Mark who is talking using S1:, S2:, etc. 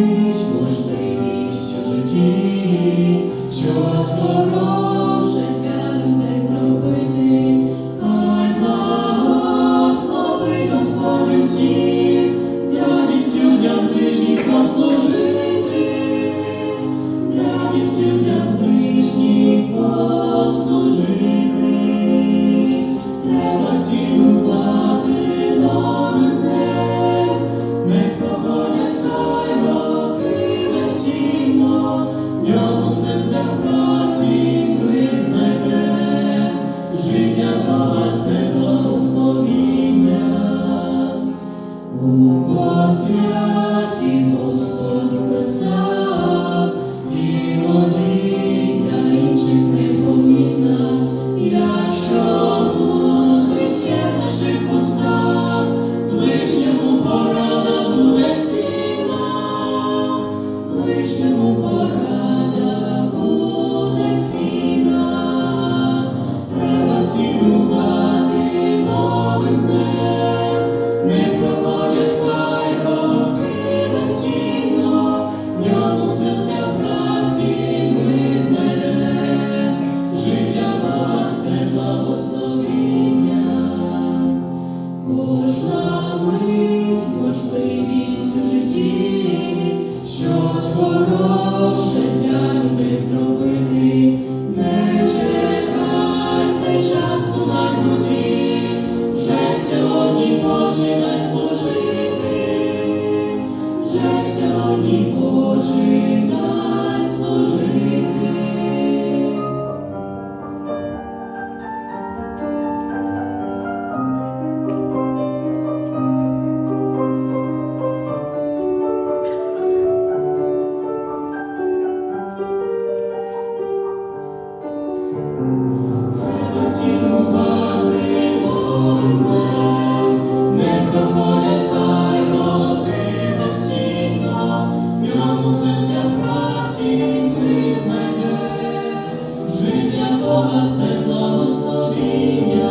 S1: praise Ugo siati nostro Кожна мить можливість у житті, щось хороше для людей зробити, не чекай цей час у вже сьогодні починай служити, вже сьогодні починай служити. Paz en los dominios.